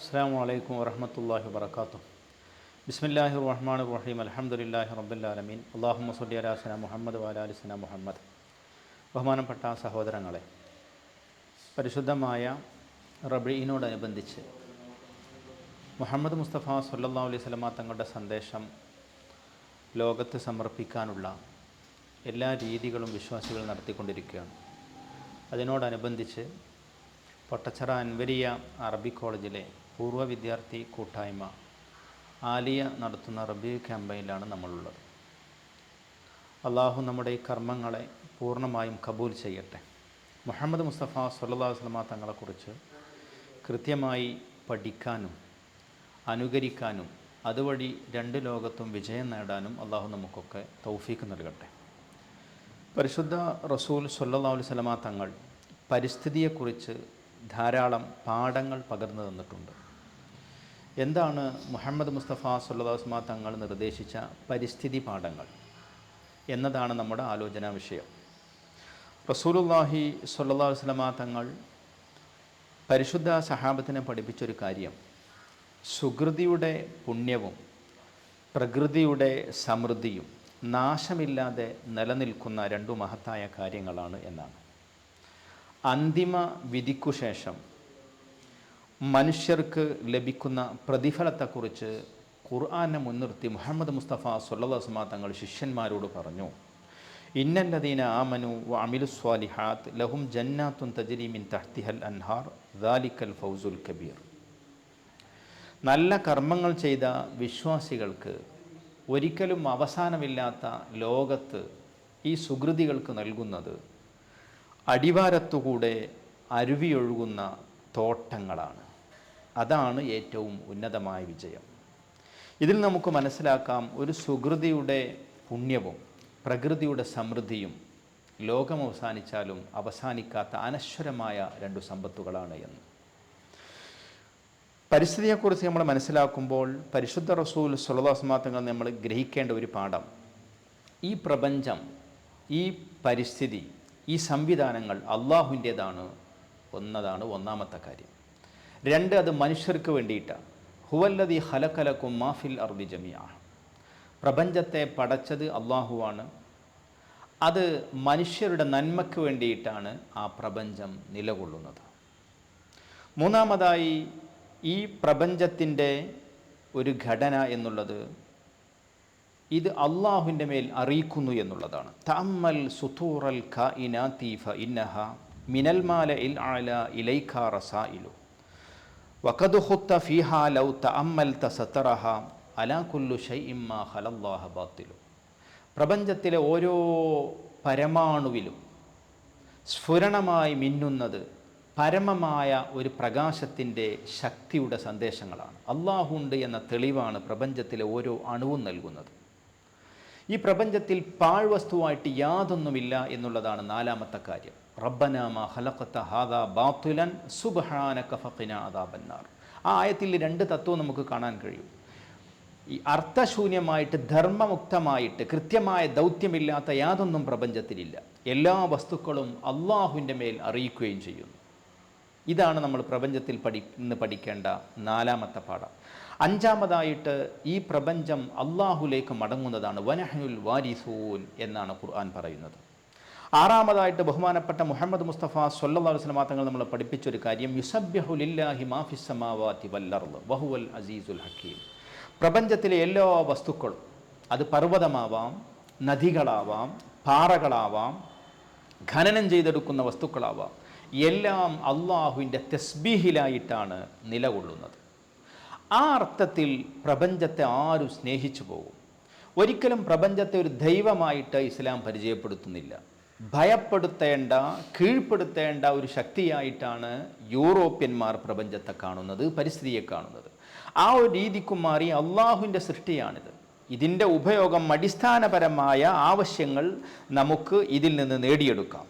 അസ്സാം വലൈക്കും വരഹമത്തല്ലാഹി വർക്കാത്തു ബിസ്മില്ലാഹി റഹ്മാൻ റഹീം. അലഹമുല്ലാഹി റബ്ബുല്ലാലമീൻ അള്ളാഹു സല്ലി അലാസന മുഹമ്മദ് വാലാലിസ്ന മുഹമ്മദ്. ബഹുമാനപ്പെട്ട സഹോദരങ്ങളെ പരിശുദ്ധമായ റബീനോടനുബന്ധിച്ച് മുഹമ്മദ് മുസ്തഫ സല്ലാ അലൈഹി സ്വലമ തങ്ങളുടെ സന്ദേശം ലോകത്ത് സമർപ്പിക്കാനുള്ള എല്ലാ രീതികളും വിശ്വാസികൾ നടത്തിക്കൊണ്ടിരിക്കുകയാണ്. അതിനോടനുബന്ധിച്ച് പൊട്ടച്ചറ അൻവരിയ അറബി കോളേജിലെ പൂർവ വിദ്യാർത്ഥി കൂട്ടായ്മ ആലിയ നടത്തുന്ന റബീ ക്യാമ്പയിലാണ് നമ്മളുള്ളത്. അള്ളാഹു നമ്മുടെ ഈ കർമ്മങ്ങളെ പൂർണമായും കബൂൽ ചെയ്യട്ടെ. മുഹമ്മദ് മുസ്തഫ സല്ലാ വസ്ലമ തങ്ങളെക്കുറിച്ച് കൃത്യമായി പഠിക്കാനും അനുകരിക്കാനും അതുവഴി രണ്ട് ലോകത്തും വിജയം നേടാനും അള്ളാഹു നമുക്കൊക്കെ തൗഫീക്ക് നൽകട്ടെ. പരിശുദ്ധ റസൂൽ സല്ലാ അലൈവലമ തങ്ങൾ പരിസ്ഥിതിയെക്കുറിച്ച് ധാരാളം പാഠങ്ങൾ പകർന്നു തന്നിട്ടുണ്ട്. എന്താണ് മുഹമ്മദ് മുസ്തഫ സുല്ലാസ്മ തങ്ങൾ നിർദ്ദേശിച്ച പരിസ്ഥിതി പാഠങ്ങൾ എന്നതാണ് നമ്മുടെ ആലോചനാ വിഷയം. റസൂലുല്ലാഹി സുല്ലാ വസ്ലമ തങ്ങൾ പരിശുദ്ധ സഹാബത്തിനെ പഠിപ്പിച്ചൊരു കാര്യം. സുകൃതിയുടെ പുണ്യവും പ്രകൃതിയുടെ സമൃദ്ധിയും നാശമില്ലാതെ നിലനിൽക്കുന്ന രണ്ടു മഹത്തായ കാര്യങ്ങളാണ് എന്നാണ്. അന്തിമ വിധിക്കു ശേഷം മനുഷ്യർക്ക് ലഭിക്കുന്ന പ്രതിഫലത്തെക്കുറിച്ച് ഖുർആാനെ മുൻനിർത്തി മുഹമ്മദ് മുസ്തഫ സുല്ലാസ്മാ തങ്ങൾ ശിഷ്യന്മാരോട് പറഞ്ഞു. ഇന്നല്ലദീന ആമനു അമിലു സ്വാലിഹാത്ത് ലഹും ജന്നാത്തുൻ തജരീമിൻ തഹ്തിഹൽ അൻഹാർ ദാലിക്കൽ ഫൗസുൽ കബീർ. നല്ല കർമ്മങ്ങൾ ചെയ്ത വിശ്വാസികൾക്ക് ഒരിക്കലും അവസാനമില്ലാത്ത ലോകത്ത് ഈ സുഹൃതികൾക്ക് നൽകുന്നത് അടിവാരത്തുകൂടെ അരുവിയൊഴുകുന്ന തോട്ടങ്ങളാണ്. അതാണ് ഏറ്റവും ഉന്നതമായ വിജയം. ഇതിൽ നമുക്ക് മനസ്സിലാക്കാം ഒരു സുഹൃതിയുടെ പുണ്യവും പ്രകൃതിയുടെ സമൃദ്ധിയും ലോകം അവസാനിച്ചാലും അവസാനിക്കാത്ത അനശ്വരമായ രണ്ടു സമ്പത്തുകളാണ് എന്ന്. പരിസ്ഥിതിയെക്കുറിച്ച് നമ്മൾ മനസ്സിലാക്കുമ്പോൾ പരിശുദ്ധ റസൂൽ സുലതാസ്മാത്തങ്ങൾ നമ്മൾ ഗ്രഹിക്കേണ്ട ഒരു പാഠം. ഈ പ്രപഞ്ചം ഈ പരിസ്ഥിതി ഈ സംവിധാനങ്ങൾ അള്ളാഹുവിന്റേതാണ് ഒന്നതാണ് ഒന്നാമത്തെ കാര്യം. രണ്ട് അത് മനുഷ്യർക്ക് വേണ്ടിയിട്ടാണ്. ഹുവല്ലതി ഹലക്കലക്കും മാഫിൽ അർദി ജമിയ പ്രപഞ്ചത്തെ പടച്ചത് അള്ളാഹുവാണ്. അത് മനുഷ്യരുടെ നന്മയ്ക്ക് വേണ്ടിയിട്ടാണ് ആ പ്രപഞ്ചം നിലകൊള്ളുന്നത്. മൂന്നാമതായി ഈ പ്രപഞ്ചത്തിന്റെ ഒരു ഘടന എന്നുള്ളത് ഇത് അള്ളാഹുവിന്റെ മേൽ അറിയിക്കുന്നു എന്നുള്ളതാണ്. തമ്മൽ സുത്തൂറൽ ഖ ഇനാത്തീഫ ഇന്നഹ മിനൽമാല ഇൽ ആല ഇലൈഖ റസായിലു വഖദ് ഹുത്ത ലൗ തഅമ്മൽ തസത്തറഹ അലാ കുല്ലു ഷൈ ഇമ്മ ഹലല്ലാഹ ബാത്തിലു. പ്രപഞ്ചത്തിലെ ഓരോ പരമാണുവിലും സ്ഫുരണമായി മിന്നുന്നത് പരമമായ ഒരു പ്രകാശത്തിന്റെ ശക്തിയുടെ സന്ദേശങ്ങളാണ്. അള്ളാഹുണ്ട് എന്ന തെളിവാണ് പ്രപഞ്ചത്തിലെ ഓരോ അണുവും നൽകുന്നത്. ഈ പ്രപഞ്ചത്തിൽ പാഴ്വസ്തുവായിട്ട് യാതൊന്നുമില്ല എന്നുള്ളതാണ് നാലാമത്തെ കാര്യം. റബ്ബനാമ ഹലക്കത്ത ഹാദ ബാത്തുലൻ സുബ്ഹാനക ഫഖിന അദാബന്നാർ. ആ ആയത്തിൽ രണ്ട് തത്വം നമുക്ക് കാണാൻ കഴിയും. ഈ അർത്ഥശൂന്യമായിട്ട് ധർമ്മമുക്തമായിട്ട് കൃത്യമായ ദൗത്യമില്ലാത്ത യാതൊന്നും പ്രപഞ്ചത്തിലില്ല. എല്ലാ വസ്തുക്കളും അള്ളാഹുവിന്റെ മേൽ അറിയിക്കുകയും ചെയ്യുന്നു. ഇതാണ് നമ്മൾ പ്രപഞ്ചത്തിൽ പഠി ഇന്ന് പഠിക്കേണ്ട നാലാമത്തെ പാഠം. അഞ്ചാമതായിട്ട് ഈ പ്രപഞ്ചം അള്ളാഹുലേക്ക് മടങ്ങുന്നതാണ്. വനഹനുൽ വാരിസൂൻ എന്നാണ് ഖുർആൻ പറയുന്നത്. ആറാമതായിട്ട് ബഹുമാനപ്പെട്ട മുഹമ്മദ് മുസ്തഫ സൊല്ലാ വസ്ലമാ തങ്ങൾ നമ്മൾ പഠിപ്പിച്ചൊരു കാര്യം യുസബ്യഹുലില്ലാഹി മാഫിസമാവാത്തി വല്ലർദ് വഹുവൽ അസീസുൽ ഹക്കീം. പ്രപഞ്ചത്തിലെ എല്ലാ വസ്തുക്കളും അത് പർവതമാവാം നദികളാവാം പാറകളാവാം ഖനനം ചെയ്തെടുക്കുന്ന വസ്തുക്കളാവാം. എല്ലാം അള്ളാഹുവിന്റെ തെസ്ബീഹിലായിട്ടാണ് നിലകൊള്ളുന്നത്. ആ അർത്ഥത്തിൽ പ്രപഞ്ചത്തെ ആരും സ്നേഹിച്ചു പോകും. ഒരിക്കലും പ്രപഞ്ചത്തെ ഒരു ദൈവമായിട്ട് ഇസ്ലാം പരിചയപ്പെടുത്തുന്നില്ല. ഭയപ്പെടുത്തേണ്ട കീഴ്പ്പെടുത്തേണ്ട ഒരു ശക്തിയായിട്ടാണ് യൂറോപ്യന്മാർ പ്രപഞ്ചത്തെ കാണുന്നത് പരിസ്ഥിതിയെ കാണുന്നത്. ആ ഒരു രീതിക്കും മാറി അള്ളാഹുവിന്റെ സൃഷ്ടിയാണിത്. ഇതിന്റെ ഉപയോഗം അടിസ്ഥാനപരമായ ആവശ്യങ്ങൾ നമുക്ക് ഇതിൽ നിന്ന് നേടിയെടുക്കാം.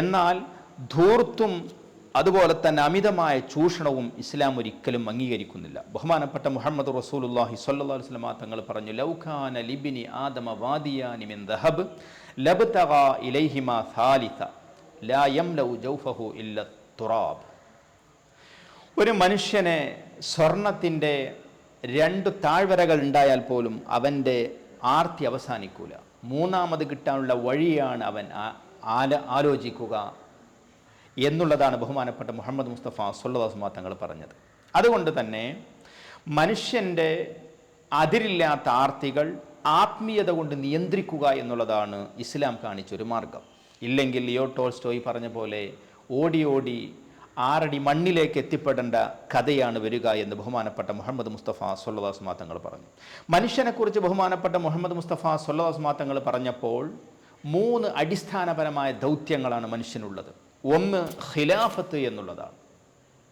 എന്നാൽ ധൂർത്തും അതുപോലെ തന്നെ അമിതമായ ചൂഷണവും ഇസ്ലാം ഒരിക്കലും അംഗീകരിക്കുന്നില്ല. ബഹുമാനപ്പെട്ട മുഹമ്മദ് റസൂലുല്ലാഹി അലൈഹി വസല്ലം തങ്ങൾ പറഞ്ഞു ലൗഖാന ലിബിനി ആദമ വാദിയാനി മിൻ ദഹബ് ലാ ജൗഫഹു ഇല്ല തുറാബ്. ഒരു മനുഷ്യനെ സ്വർണത്തിന്റെ രണ്ട് താഴ്വരകൾ ഉണ്ടായാൽ പോലും അവന്റെ ആർത്തി അവസാനിക്കൂല. മൂന്നാമത് കിട്ടാനുള്ള വഴിയാണ് അവൻ ആല ആലോചിക്കുക. എന്നുള്ളതാണ് ബഹുമാനപ്പെട്ട മുഹമ്മദ് മുസ്തഫ സുല്ലാസ്മ തങ്ങൾ പറഞ്ഞത്. അതുകൊണ്ട് തന്നെ മനുഷ്യന്റെ അതിരില്ലാത്ത ആർത്തികൾ ആത്മീയത കൊണ്ട് നിയന്ത്രിക്കുക എന്നുള്ളതാണ് ഇസ്ലാം കാണിച്ചൊരു മാർഗം. ഇല്ലെങ്കിൽ ലിയോ ടോൾസ്റ്റോയ് പറഞ്ഞ പോലെ ഓടി ഓടി ആറടി മണ്ണിലേക്ക് എത്തിപ്പെടേണ്ട കഥയാണ് വരിക എന്ന് ബഹുമാനപ്പെട്ട മുഹമ്മദ് മുസ്തഫ സൊല്ലദാസ്മാ മാത്തങ്ങൾ പറഞ്ഞു. മനുഷ്യനെക്കുറിച്ച് ബഹുമാനപ്പെട്ട മുഹമ്മദ് മുസ്തഫ സൊല്ലദാസ്മാ മാത്തങ്ങൾ പറഞ്ഞപ്പോൾ മൂന്ന് അടിസ്ഥാനപരമായ ദൗത്യങ്ങളാണ് മനുഷ്യനുള്ളത്. ഒന്ന് ഖിലാഫത്ത് എന്നുള്ളതാണ്.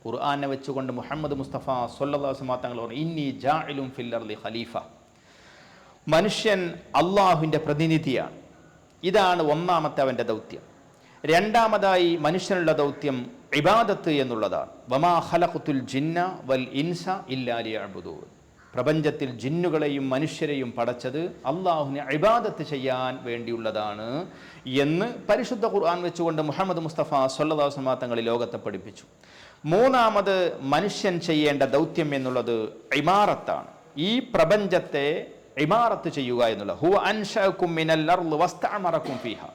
ഖുർആാനെ വെച്ചുകൊണ്ട് മുഹമ്മദ് മുസ്തഫ സൊല്ലാസ്മാ തങ്ങൾ പറഞ്ഞു ഇന്നി ഖലീഫ. മനുഷ്യൻ അള്ളാഹുവിന്റെ പ്രതിനിധിയാണ്. ഇതാണ് ഒന്നാമത്തെ അവന്റെ ദൗത്യം. രണ്ടാമതായി മനുഷ്യനുള്ള ദൗത്യം ഇബാദത്ത് എന്നുള്ളതാണ്. വമാ ഖലഖുത്തുൽ ജിന്ന വൽ ഇൻസ ഇല്ലാലി അബുദൂൻ പ്രപഞ്ചത്തിൽ ജിന്നുകളെയും മനുഷ്യരെയും പടച്ചത് അള്ളാഹുവിനെ അഭിബാദത്ത് ചെയ്യാൻ വേണ്ടിയുള്ളതാണ് എന്ന് പരിശുദ്ധ ഖുർആൻ വെച്ചുകൊണ്ട് മുഹമ്മദ് മുസ്തഫ സൊല്ലദാസമാ തങ്ങൾ ലോകത്തെ പഠിപ്പിച്ചു. മൂന്നാമത് മനുഷ്യൻ ചെയ്യേണ്ട ദൗത്യം എന്നുള്ളത് ഇമാറത്താണ്. ഈ പ്രപഞ്ചത്തെ ഇമാറത്ത് ചെയ്യുക എന്നുള്ള ഹുവ അൻഷഅക്കും മിനൽ ഫീഹ.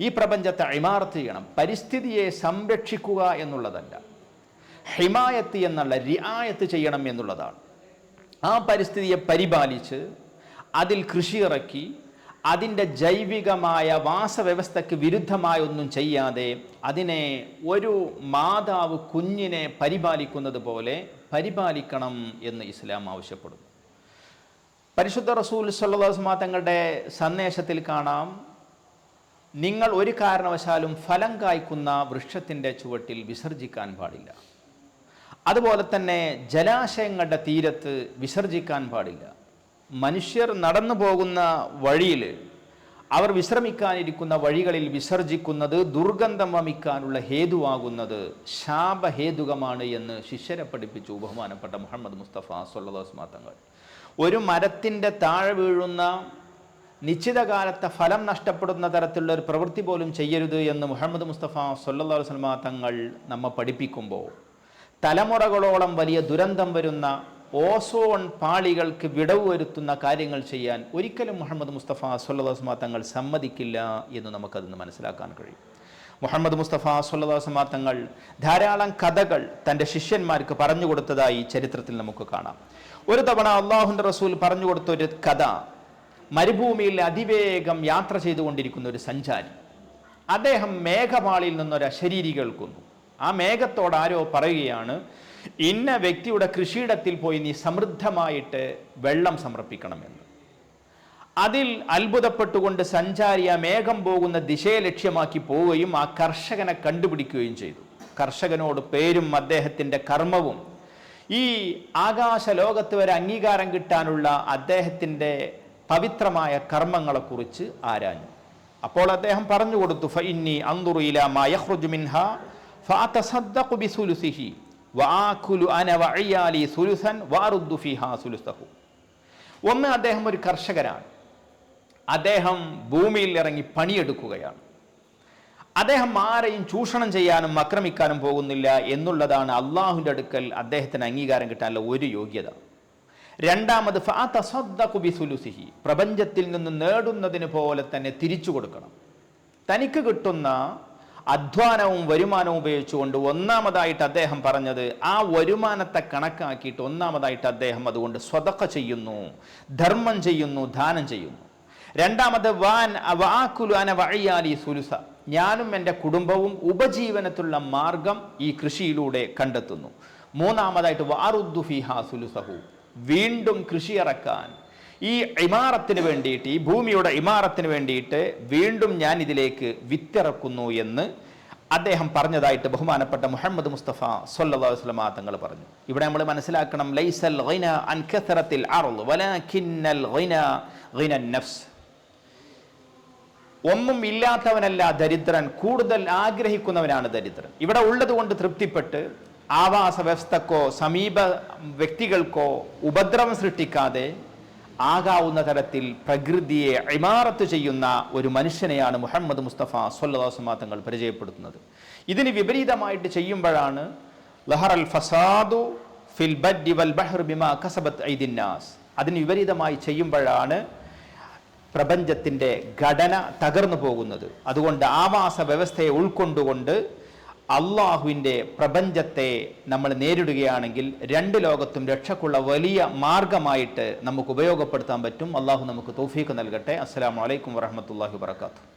ഈ പ്രപഞ്ചത്തെ ഇമാറത്ത് ചെയ്യണം. പരിസ്ഥിതിയെ സംരക്ഷിക്കുക എന്നുള്ളതല്ല. ഹിമായത്ത് എന്നുള്ള റിയായത്ത് ചെയ്യണം എന്നുള്ളതാണ്. ആ പരിസ്ഥിതിയെ പരിപാലിച്ച് അതിൽ കൃഷി ഇറക്കി അതിന്റെ ജൈവികമായ വാസവ്യവസ്ഥയ്ക്ക് വിരുദ്ധമായ ഒന്നും ചെയ്യാതെ അതിനെ ഒരു മാതാവ് കുഞ്ഞിനെ പരിപാലിക്കുന്നത് പോലെ പരിപാലിക്കണം എന്ന് ഇസ്ലാം ആവശ്യപ്പെടുന്നു. പരിശുദ്ധ റസൂൽ സല്ലാസ്മാ തങ്ങളുടെ സന്ദേശത്തിൽ കാണാം നിങ്ങൾ ഒരു കാരണവശാലും ഫലം കായ്ക്കുന്ന വൃക്ഷത്തിന്റെ ചുവട്ടിൽ വിസർജിക്കാൻ പാടില്ല. അതുപോലെ തന്നെ ജലാശയങ്ങളുടെ തീരത്ത് വിസർജിക്കാൻ പാടില്ല. മനുഷ്യർ നടന്നു പോകുന്ന വഴിയിൽ അവർ വിശ്രമിക്കാനിരിക്കുന്ന വഴികളിൽ വിസർജിക്കുന്നത് ദുർഗന്ധം വമിക്കാനുള്ള ഹേതുവാകുന്നത് ശാപഹേതുകമാണ് എന്ന് ശിഷ്യരെ പഠിപ്പിച്ചു ബഹുമാനപ്പെട്ട മുഹമ്മദ് മുസ്തഫ സൊല്ലാസ്മാ തങ്ങൾ. ഒരു മരത്തിന്റെ താഴെ വീഴുന്ന നിശ്ചിത കാലത്തെ ഫലം നഷ്ടപ്പെടുന്ന തരത്തിലുള്ള ഒരു പ്രവൃത്തി പോലും ചെയ്യരുത് എന്ന് മുഹമ്മദ് മുസ്തഫ സൊല്ലാ വസ്ലമ തങ്ങൾ നമ്മെ പഠിപ്പിക്കുമ്പോൾ തലമുറകളോളം വലിയ ദുരന്തം വരുന്ന ഓസോൺ പാളികൾക്ക് വിടവ് വരുത്തുന്ന കാര്യങ്ങൾ ചെയ്യാൻ ഒരിക്കലും മുഹമ്മദ് മുസ്തഫ സൊല്ലാസ്മ തങ്ങൾ സമ്മതിക്കില്ല എന്ന് നമുക്കതിന്ന് മനസ്സിലാക്കാൻ കഴിയും. മുഹമ്മദ് മുസ്തഫ സൊല്ലാസ്മ തങ്ങൾ ധാരാളം കഥകൾ തന്റെ ശിഷ്യന്മാർക്ക് പറഞ്ഞു കൊടുത്തതായി ചരിത്രത്തിൽ നമുക്ക് കാണാം. ഒരു തവണ അള്ളാഹുന്റെ റസൂൽ പറഞ്ഞു കൊടുത്ത ഒരു കഥ മരുഭൂമിയിൽ അതിവേഗം യാത്ര ചെയ്തുകൊണ്ടിരിക്കുന്ന ഒരു സഞ്ചാരി. അദ്ദേഹം മേഘപാളിയിൽ നിന്നൊരു അശരീരി കേൾക്കുന്നു. ആ മേഘത്തോട് ആരോ പറയുകയാണ് ഇന്ന വ്യക്തിയുടെ കൃഷിയിടത്തിൽ പോയി നീ സമൃദ്ധമായിട്ട് വെള്ളം സമർപ്പിക്കണമെന്ന്. അതിൽ അത്ഭുതപ്പെട്ടുകൊണ്ട് സഞ്ചാരി ആ മേഘം പോകുന്ന ദിശയെ ലക്ഷ്യമാക്കി പോവുകയും ആ കർഷകനെ കണ്ടുപിടിക്കുകയും ചെയ്തു. കർഷകനോട് പേരും അദ്ദേഹത്തിന്റെ കർമ്മവും. ഈ ആകാശ ലോകത്ത് വരെ അംഗീകാരം കിട്ടാനുള്ള അദ്ദേഹത്തിന്റെ പവിത്രമായ കർമ്മങ്ങളെക്കുറിച്ച് ആരാഞ്ഞു. അപ്പോൾ അദ്ദേഹം പറഞ്ഞു കൊടുത്തു ഫഇന്നി അന്തുറിയില ഇലാ മാ ഒന്ന് അദ്ദേഹം ഒരു കർഷകനാണ് അദ്ദേഹം ഭൂമിയിൽ ഇറങ്ങി പണിയെടുക്കുകയാണ്. അദ്ദേഹം ആരെയും ചൂഷണം ചെയ്യാനും ആക്രമിക്കാനും പോകുന്നില്ല എന്നുള്ളതാണ് അള്ളാഹുവിന്റെ അടുക്കൽ അദ്ദേഹത്തിന് അംഗീകാരം കിട്ടാനുള്ള ഒരു യോഗ്യത. രണ്ടാമത് ഫഅതസദ്ദഖു ബിസുലുസിഹി പ്രപഞ്ചത്തിൽ നിന്ന് നേടുന്നതിന് പോലെ തന്നെ തിരിച്ചു കൊടുക്കണം. തനിക്ക് കിട്ടുന്ന അധ്വാനവും വരുമാനവും ഉപയോഗിച്ചുകൊണ്ട് ഒന്നാമതായിട്ട് അദ്ദേഹം പറഞ്ഞത് ആ വരുമാനത്തെ കണക്കാക്കിയിട്ട് ഒന്നാമതായിട്ട് അദ്ദേഹം അതുകൊണ്ട് സ്വതക്ക ചെയ്യുന്നു ധർമ്മം ചെയ്യുന്നു ദാനം ചെയ്യുന്നു. രണ്ടാമത് വാൻ വാക്കുലു അന വഴിയാലി സുലുസ. ഞാനും എന്റെ കുടുംബവും ഉപജീവനത്തിലുള്ള മാർഗം ഈ കൃഷിയിലൂടെ കണ്ടെത്തുന്നു. മൂന്നാമതായിട്ട് വാറുദ്ദു ഫിഹാ സുലുസഹു. വീണ്ടും കൃഷി ഇറക്കാൻ ഈ ഇമാറത്തിന് വേണ്ടിയിട്ട് ഈ ഭൂമിയുടെ ഇമാറത്തിന് വേണ്ടിയിട്ട് വീണ്ടും ഞാൻ ഇതിലേക്ക് വിത്തിറക്കുന്നു എന്ന് അദ്ദേഹം പറഞ്ഞതായിട്ട് ബഹുമാനപ്പെട്ട മുഹമ്മദ് മുസ്തഫ സല്ലാ തങ്ങൾ പറഞ്ഞു. ഇവിടെ നമ്മൾ മനസ്സിലാക്കണം ലൈസൽ ഒന്നും ഇല്ലാത്തവനല്ല ദരിദ്രൻ കൂടുതൽ ആഗ്രഹിക്കുന്നവനാണ് ദരിദ്രൻ. ഇവിടെ ഉള്ളത് കൊണ്ട് തൃപ്തിപ്പെട്ട് ആവാസ വ്യവസ്ഥക്കോ സമീപ വ്യക്തികൾക്കോ ഉപദ്രവം സൃഷ്ടിക്കാതെ ആകാവുന്ന തരത്തിൽ പ്രകൃതിയെ ഇമാറത്ത് ചെയ്യുന്ന ഒരു മനുഷ്യനെയാണ് മുഹമ്മദ് മുസ്തഫ സൊല്ലാസ്മാ പരിചയപ്പെടുത്തുന്നത്. ഇതിന് വിപരീതമായിട്ട് ചെയ്യുമ്പോഴാണ് ലഹർ അൽ ഫസാദു ഫിൽ ബദ്ദി വൽ ബഹർ ബിമാ കസബത്ത് ഐദിന്നാസ് അതിന് വിപരീതമായി ചെയ്യുമ്പോഴാണ് പ്രപഞ്ചത്തിന്റെ ഘടന തകർന്നു പോകുന്നത്. അതുകൊണ്ട് ആവാസ വ്യവസ്ഥയെ ഉൾക്കൊണ്ടുകൊണ്ട് അള്ളാഹുവിന്റെ പ്രപഞ്ചത്തെ നമ്മൾ നേരിടുകയാണെങ്കിൽ രണ്ട് ലോകത്തും രക്ഷക്കുള്ള വലിയ മാർഗമായിട്ട് നമുക്ക് ഉപയോഗപ്പെടുത്താൻ പറ്റും. അള്ളാഹു നമുക്ക് തോഫീക്ക് നൽകട്ടെ. അസ്സാം വലൈക്കും വരഹമത്തല്ലാഹി വാത്തു